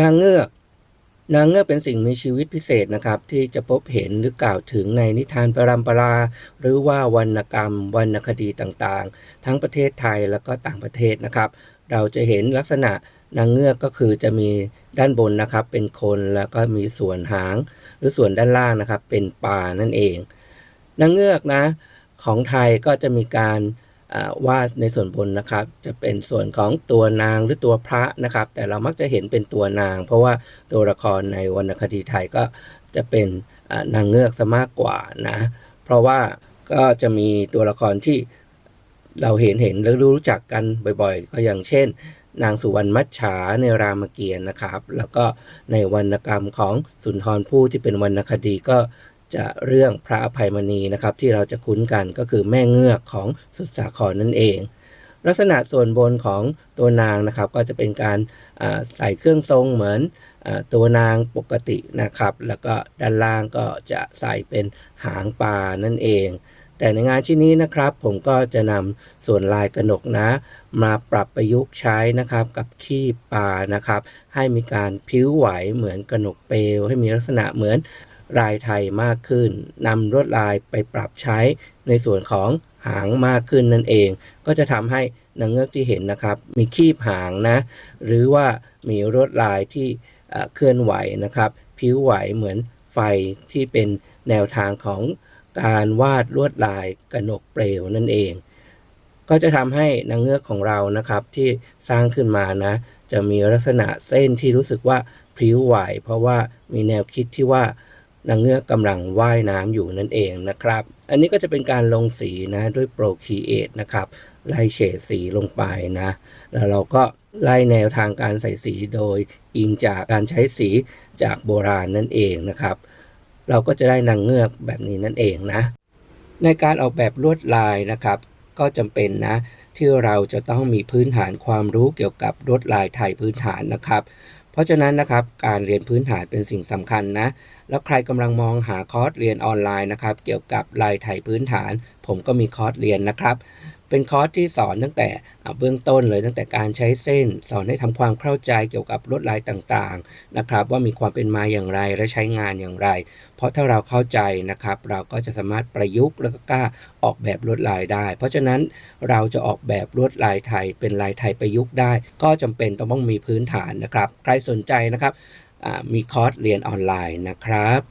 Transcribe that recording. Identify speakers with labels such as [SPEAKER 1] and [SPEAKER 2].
[SPEAKER 1] นางเงือก นางเงือกเป็นสิ่งมีชีวิตพิเศษนะครับ ที่จะพบเห็นหรือกล่าวถึงในนิทานปรำปรา หรือว่าวรรณกรรม วรรณคดีต่างๆ ทั้งประเทศไทยแล้วก็ต่างประเทศนะครับ เราจะเห็นลักษณะนางเงือกก็คือจะมีด้านบนนะครับ เป็นคนแล้วก็มีส่วนหาง หรือส่วนด้านล่างนะครับ เป็นปลานั่นเองนางเงือกนะ ของไทยก็จะมีการ วาดในส่วนบนนะครับ จะเป็นส่วนของตัวนางหรือตัวพระนะครับ แต่เรามักจะเห็นเป็นตัวนาง เพราะว่าตัวละครในวรรณคดีไทยก็จะเป็นนางเงือกซะมากกว่านะเพราะว่าก็จะมีตัวละครที่เราเห็นเห็นและรู้จักกันบ่อยๆ ก็อย่างเช่น นางสุวรรณมัจฉาในรามเกียรติ์นะครับ แล้วก็ในวรรณกรรมของสุนทรภู่ที่เป็นวรรณคดีก็ จะเรื่องพระอภัยมณีนะครับที่เราจะคุ้นกันก็คือแม่เงือกของสุดสาครนั่นเอง ลักษณะส่วนบนของตัวนางนะครับก็จะเป็นการใส่เครื่องทรงเหมือนอตัวนางปกตินะครับ แล้วก็ด้านล่างก็จะใส่เป็นหางปลานั่นเอง แต่ในงานชิ้นนี้นะครับ ผมก็จะนำส่วนลายกระหนกนะ มาปรับประยุกต์ใช้นะครับกับขี้ปลานะครับ ให้มีการพิ้วไหวเหมือนกระหนกเปลว ให้มีลักษณะเหมือน ลายไทยมากขึ้นนำลวดลายไปปรับใช้ในส่วนของหางมากขึ้นนั่นเอง ก็จะทำให้นางเงือกที่เห็นนะครับ มีคีบหางนะ หรือว่ามีลวดลายที่เคลื่อนไหวนะครับพิ้วไหวเหมือนไฟที่เป็นแนวทางของการวาดลวดลายกระหนกเปลวนั่นเอง ก็จะทำให้นางเงือกของเรานะครับที่สร้างขึ้นมานะ จะมีลักษณะเส้นที่รู้สึกว่าพลิ้วไหว เพราะว่ามีแนวคิดที่ว่า นางเงือกกำลังว่ายน้ำอยู่นั่นเองนะครับ อันนี้ก็จะเป็นการลงสีนะด้วย Procreate นะครับ ไล่เฉดสีลงไปนะ แล้วเราก็ไล่แนวทางการใส่สีโดยอิงจากการใช้สีจากโบราณนั่นเองนะครับ เราก็จะได้นางเงือกแบบนี้นั่นเองนะ ในการออกแบบลวดลายนะครับ ก็จำเป็นนะที่เราจะต้องมีพื้นฐานความรู้เกี่ยวกับลวดลายไทยพื้นฐานนะครับ เพราะฉะนั้นนะครับการเรียนพื้นฐานเป็นสิ่งสำคัญนะ แล้วใครกำลังมองหาคอร์สเรียนออนไลน์นะครับ เกี่ยวกับลายไทยพื้นฐาน ผมก็มีคอร์สเรียนนะครับ เป็นคอร์สที่สอนตั้งแต่เบื้องต้นเลยตั้งแต่การใช้เส้น สอนให้ทำความเข้าใจเกี่ยวกับลวดลายต่างๆนะครับว่ามีความเป็นมาอย่างไรและใช้งานอย่างไร เพราะถ้าเราเข้าใจนะครับ เราก็จะสามารถประยุกต์แล้วก็กล้าออกแบบลวดลายได้ เพราะฉะนั้นเราจะออกแบบลวดลายไทยเป็นลายไทยประยุกต์ได้ ก็จำเป็นต้องมีพื้นฐานนะครับ ใครสนใจนะครับมีคอร์สเรียนออนไลน์นะครับ